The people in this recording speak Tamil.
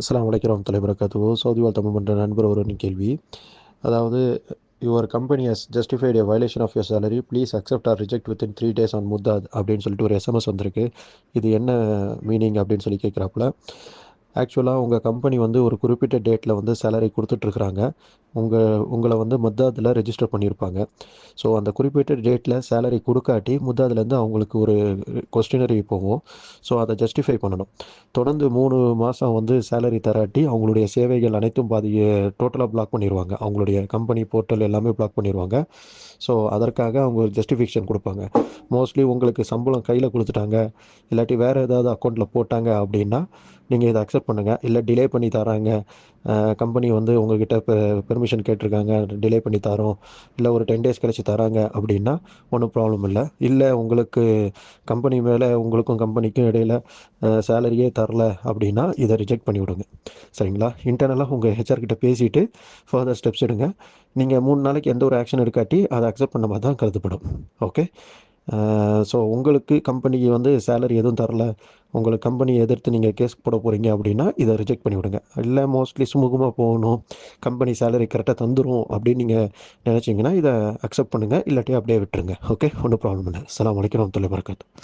அஸ்லாம் அலைக்கும் வரஹ்மத்துல்லாஹி வபரகாத்துஹு. சவுதி வாழ் தமிழ் பண்ணுற நண்பர் ஒருவரின் கேள்வி. அதாவது your company has justified a violation of your salary please accept or reject within three days on முத்தாத் அப்படின்னு சொல்லிட்டு ஒரு எஸ்எம்எஸ் வந்திருக்கு. இது என்ன மீனிங் அப்படின்னு சொல்லி கேட்குறாப்புல ஆக்சுவலாக உங்கள் கம்பெனி வந்து ஒரு குறிப்பிட்ட டேட்டில் வந்து சேலரி கொடுத்துட்ருக்குறாங்க உங்கள் உங்களை வந்து முத்தாதில் ரெஜிஸ்டர் பண்ணியிருப்பாங்க ஸோ அந்த குறிப்பிட்ட டேட்டில் சேலரி கொடுக்காட்டி முத்தாதுலேருந்து அவங்களுக்கு ஒரு கொஸ்டினரி போகும். ஸோ அதை ஜஸ்டிஃபை பண்ணணும். தொடர்ந்து மூணு மாதம் வந்து சேலரி தராட்டி அவங்களுடைய சேவைகள் அனைத்தும் பாதி டோட்டலாக பிளாக் பண்ணிடுவாங்க அவங்களுடைய கம்பெனி போர்ட்டல் எல்லாமே பிளாக் பண்ணிடுவாங்க ஸோ அதற்காக அவங்க ஒரு ஜஸ்டிஃபிகேஷன் கொடுப்பாங்க. மோஸ்ட்லி உங்களுக்கு சம்பளம் கையில் கொடுத்துட்டாங்க. இல்லாட்டி வேறு ஏதாவது அக்கௌண்ட்டில் போட்டாங்க அப்படின்னா நீங்கள் இதை அக்செப்ட் பண்ணுங்கள் இல்லை டிலே பண்ணி தராங்க. கம்பெனி வந்து உங்ககிட்ட பர்மிஷன் கேட்டிருக்காங்க டிலே பண்ணி தரோம் இல்லை ஒரு டென் டேஸ் கழிச்சு தராங்க அப்படின்னா ஒன்றும் ப்ராப்ளம் இல்லை. இல்லை உங்களுக்கு கம்பெனி மேலே உங்களுக்கும் கம்பெனிக்கும் இடையில் சேலரியே தரல அப்படின்னா இதை ரிஜெக்ட் பண்ணி விடுங்க. சரிங்களா? இன்டர்னலாக உங்கள் ஹெச்ஆர் கிட்ட பேசிவிட்டு ஃபர்தர் ஸ்டெப்ஸ் எடுங்க. நீங்கள் மூணு நாளைக்கு எந்த ஒரு ஆக்ஷன் எடுக்காட்டி அதை அக்செப்ட் பண்ண மாதிரி தான் கருதப்படும். ஓகே ஸோ உங்களுக்கு கம்பெனிக்கு வந்து சேலரி எதுவும் தரல. உங்களுக்கு கம்பெனி எதிர்த்து நீங்கள் கேஸ் போட போகிறீங்க அப்படின்னா இதை ரிஜெக்ட் பண்ணி விடுங்க இல்லை மோஸ்ட்லி சுமூகமாக போகணும். கம்பெனி சேலரி கரெக்டாக தந்துடும் அப்படின்னு நீங்கள் நினச்சிங்கன்னா இதை அக்செப்ட் பண்ணுங்கள் இல்லாட்டி அப்படியே விட்டுருங்க. ஓகே ஒன்றும் ப்ராப்ளம் இல்லை. அஸ்ஸலாமு வலைக்கம் வரமத்துல வரகாத்து